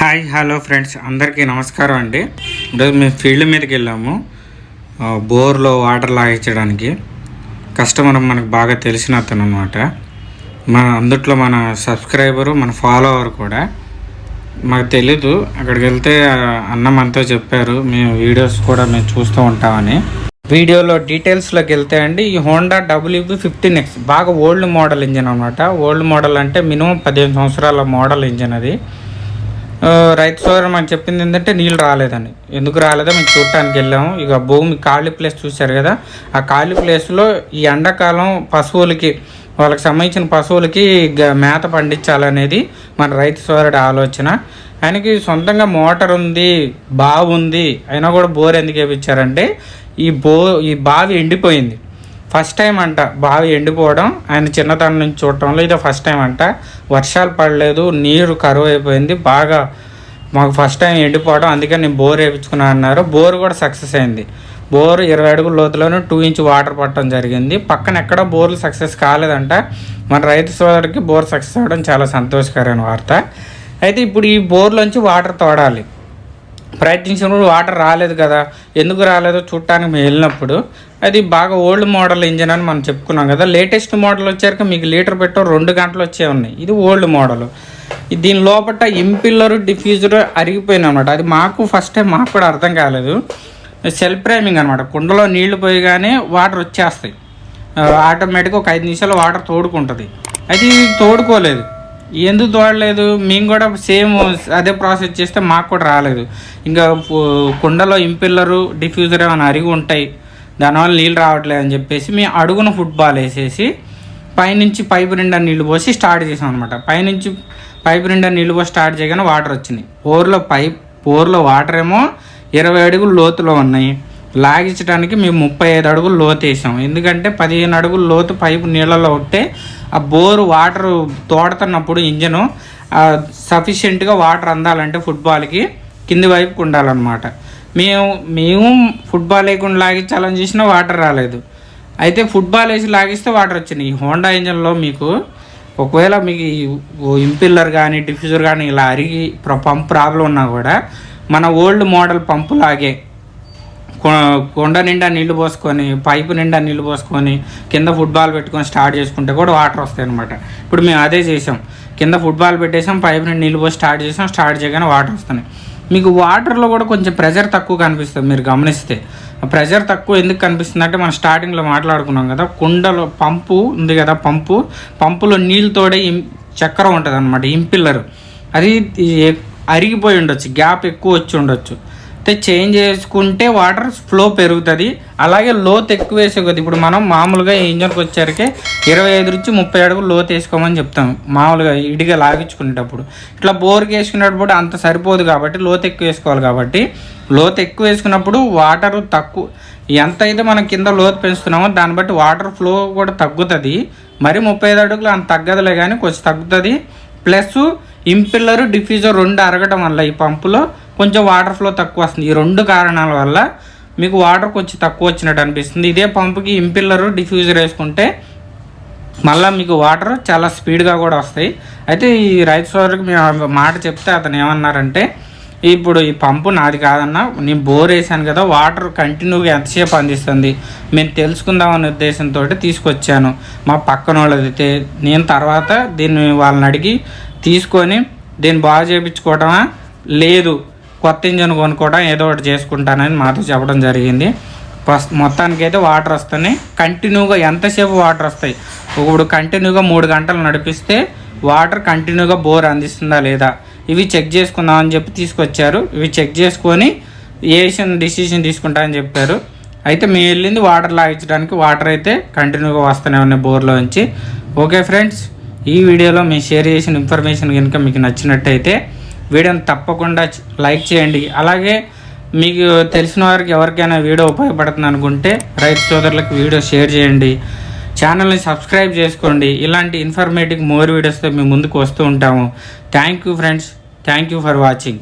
Hi hello friends అందరికీ నమస్కారం అండి. ఈరోజు మేము ఫీల్డ్ మీదకి వెళ్ళాము. బోర్లో వాటర్ లాగించడానికి. కస్టమర్ మనకు బాగా తెలిసిన అతను అనమాట మన అందుట్లో మన సబ్స్క్రైబరు మన ఫాలోవర్ కూడా. మాకు తెలీదు. అక్కడికి వెళ్తే ఆ అన్న మనతో చెప్పారు. మేము వీడియోస్ కూడా మేము చూస్తూ ఉంటామని. వీడియోలో డీటెయిల్స్లోకి వెళ్తే అండి ఈ హోండా డబ్ల్యూబీ ఫిఫ్టీన్ ఎక్స్ బాగా ఓల్డ్ మోడల్ ఇంజిన్ అనమాట ఓల్డ్ మోడల్ అంటే మినిమం పదిహేను సంవత్సరాల మోడల్ ఇంజిన్ అది. రైతు సోదరం అని చెప్పింది ఏంటంటే నీళ్ళు రాలేదని ఎందుకు రాలేదో మేము చూడటానికి వెళ్ళాము. ఇక భూమి ఖాళీ ప్లేస్ చూశారు కదా. ఆ ఖాళీ ప్లేస్లో ఈ ఎండాకాలం పశువులకి వాళ్ళకి సంబంధించిన పశువులకి గ- మేత పండించాలనేది మన రైతు సోదరుడి ఆలోచన. ఆయనకి సొంతంగా మోటార్ ఉంది బావి ఉంది అయినా కూడా బోర్ ఎందుకు వేయించారంటే ఈ బో ఈ బావి ఎండిపోయింది. ఫస్ట్ టైం అంట. బావి ఎండిపోవడం ఆయన చిన్నతనం నుంచి చూడటంలో ఇదే ఫస్ట్ టైం అంట. వర్షాలు పడలేదు నీరు కరువు అయిపోయింది బాగా మాకు ఫస్ట్ టైం ఎండిపోవడం అందుకని నేను బోర్ వేయించుకున్నా అన్నారు. బోర్ కూడా సక్సెస్ అయింది. బోర్ ఇరవై అడుగుల లోతులోనే టూ ఇంచ్ వాటర్ పట్టడం జరిగింది. పక్కన ఎక్కడ బోర్లు సక్సెస్ కాలేదంట. మన రైతు సోదరుడికి బోర్ సక్సెస్ అవ్వడం చాలా సంతోషకరమైన వార్త. అయితే ఇప్పుడు ఈ బోర్లోంచి వాటర్ తోడాలి. ప్రయత్నించినప్పుడు వాటర్ రాలేదు కదా ఎందుకు రాలేదో చూడటానికి మేము వెళ్ళినప్పుడు అది బాగా ఓల్డ్ మోడల్ ఇంజిన్ అని మనం చెప్పుకున్నాం కదా లేటెస్ట్ మోడల్ వచ్చాక మీకు లీటర్ పెట్టో రెండు గంటలు వచ్చే ఉన్నాయి. ఇది ఓల్డ్ మోడల్ దీని లోపల ఇంపిల్లర్ డిఫ్యూజర్ అరిగిపోయింది అనమాట అది మాకు ఫస్ట్ టైం మాకు కూడా అర్థం కాలేదు. సెల్ఫ్ ప్రైమింగ్ అనమాట కుండలో నీళ్ళు పోయగానే వాటర్ వచ్చేస్తాయి. ఆటోమేటిక్గా ఒక ఐదు నిమిషాలు వాటర్ తోడుకుంటుంది. అది తోడుకోలేదు. ఎందుకు తోడలేదు మేము కూడా సేమ్ అదే ప్రాసెస్ చేస్తే మాకు కూడా రాలేదు. ఇంకా కుండలో ఇంపిల్లరు డిఫ్యూజర్ ఏమైనా అరిగి ఉంటాయి దానివల్ల నీళ్ళు రావట్లేదు అని చెప్పేసి మేము అడుగున ఫుట్బాల్ వేసేసి పైనుంచి పైపు నిండా నీళ్ళు పోసి స్టార్ట్ చేసాం అనమాట పైనుంచి పైపు నిండా నీళ్ళు పోసి స్టార్ట్ చేయగానే వాటర్ వచ్చినాయి. బోర్లో పైప్ బోర్లో వాటర్ ఏమో ఇరవై అడుగులు లోతులో ఉన్నాయి. లాగించడానికి మేము ముప్పై ఐదు అడుగులు లోతు వేసాం. ఎందుకంటే పదిహేను అడుగులు లోతు పైపు నీళ్ళలో ఉంటే ఆ బోరు వాటర్ తోడుతున్నప్పుడు ఇంజను సఫిషియెంట్గా వాటర్ అందాలంటే ఫుట్బాల్కి కింది వైపుకి ఉండాలన్నమాట. మేము మేము ఫుట్బాల్ లేకుండా లాగించాలని చూసినా వాటర్ రాలేదు. అయితే ఫుట్బాల్ వేసి లాగిస్తే వాటర్ వచ్చినాయి. ఈ హోండా ఇంజన్లో మీకు ఒకవేళ మీకు ఈ ఇంపిల్లర్ కానీ డిఫ్యూజర్ కానీ ఇలా అరిగి ప్ర- పంప్ ప్రాబ్లం ఉన్నా కూడా మన ఓల్డ్ మోడల్ పంపు లాగే కొండ నిండా నీళ్ళు పోసుకొని పైపు నిండా నీళ్ళు పోసుకొని కింద ఫుట్బాల్ పెట్టుకొని స్టార్ట్ చేసుకుంటే కూడా వాటర్ వస్తాయి అనమాట ఇప్పుడు మేము అదే చేసాం. కింద ఫుట్బాల్ పెట్టేసాం పైపు నిండా నీళ్ళు పోసి స్టార్ట్ చేసాం స్టార్ట్ చేయగానే వాటర్ వస్తున్నాయి. మీకు వాటర్లో కూడా కొంచెం ప్రెజర్ తక్కువ కనిపిస్తుంది మీరు గమనిస్తే. ప్రెషర్ ప్రెజర్ తక్కువ ఎందుకు కనిపిస్తుంది అంటే మనం స్టార్టింగ్లో మాట్లాడుకున్నాం కదా కుండలో పంపు ఉంది కదా పంపు. పంపులో నీళ్ళతోడే ఇం- చక్రం ఉంటుంది అనమాట ఇంపిల్లర్ అది అరిగిపోయి ఉండొచ్చు గ్యాప్ ఎక్కువ వచ్చి ఉండొచ్చు. చేంజ్ చేసుకుంటే వాటర్ ఫ్లో పెరుగుతుంది. అలాగే లోతు ఎక్కువ వేసే కొద్ది. ఇప్పుడు మనం మామూలుగా ఇంజన్కి వచ్చేసరికి ఇరవై ఐదు నుంచి ముప్పై అడుగులు లోతు వేసుకోమని చెప్తాం. మామూలుగా ఇడిగా లాగించుకునేటప్పుడు. ఇట్లా బోర్కి వేసుకునేటప్పుడు అంత సరిపోదు కాబట్టి లోతు ఎక్కువ వేసుకోవాలి కాబట్టి లోతు ఎక్కువ వేసుకున్నప్పుడు వాటర్ తక్కువ ఎంత అయితే మనం కింద లోతు పెంచుతున్నామో దాన్ని బట్టి వాటర్ ఫ్లో కూడా తగ్గుతుంది. మరి ముప్పై ఐదు అడుగులు అంత తగ్గదులే కానీ కొంచెం తగ్గుతుంది. ప్లస్ ఇంపిల్లరు డిఫ్యూజర్ రెండు అరగటం వల్ల ఈ పంపులో కొంచెం వాటర్ ఫ్లో తక్కువ వస్తుంది. ఈ రెండు కారణాల వల్ల మీకు వాటర్ కొంచెం తక్కువ వచ్చినట్టు అనిపిస్తుంది. ఇదే పంపుకి ఇంపిల్లరు డిఫ్యూజర్ వేసుకుంటే మళ్ళీ మీకు వాటర్ చాలా స్పీడ్గా కూడా వస్తాయి. అయితే ఈ రైతు సోదరికి మేము మాట చెప్తే అతను ఏమన్నారంటే ఇప్పుడు ఈ పంపు నాది కాదన్నా నేను బోర్ వేసాను కదా వాటర్ కంటిన్యూగా ఎంతసేపు అందిస్తుంది? మేము తెలుసుకుందామనే ఉద్దేశంతో తీసుకొచ్చాను. మా పక్కన వాళ్ళది నేను తర్వాత దీన్ని వాళ్ళని అడిగి తీసుకొని దీన్ని బాగు చేయించుకోవటమా? లేదు కొత్త ఇంజన్ కొనుక్కోవడం ఏదో ఒకటి చేసుకుంటానని మాతో చెప్పడం జరిగింది. ఫస్ట్ మొత్తానికి అయితే వాటర్ వస్తున్నాయి. కంటిన్యూగా ఎంతసేపు వాటర్ వస్తాయి? ఇప్పుడు కంటిన్యూగా మూడు గంటలు నడిపిస్తే వాటర్ కంటిన్యూగా బోర్ అందిస్తుందా లేదా? ఇవి చెక్ చేసుకుందామని చెప్పి తీసుకొచ్చారు. ఇవి చెక్ చేసుకొని ఏ డిసిషన్ తీసుకుంటామని చెప్పారు. అయితే మేము వెళ్ళింది వాటర్ లాగించడానికి. వాటర్ అయితే కంటిన్యూగా వస్తూనే ఉన్నాయి బోర్లో నుంచి. ఓకే ఫ్రెండ్స్ ఈ వీడియోలో మేము షేర్ చేసిన ఇన్ఫర్మేషన్ కనుక మీకు నచ్చినట్టయితే వీడియోని తప్పకుండా లైక్ చేయండి. అలాగే మీకు తెలిసిన వారికి ఎవరికైనా వీడియో ఉపయోగపడుతుంది అనుకుంటే రైతు సోదరులకు వీడియో షేర్ చేయండి. ఛానల్ని సబ్స్క్రైబ్ చేసుకోండి. ఇలాంటి ఇన్ఫర్మేటివ్ మోర్ వీడియోస్తో మేము ముందుకు వస్తూ ఉంటాము. Thank you friends. Thank you for watching.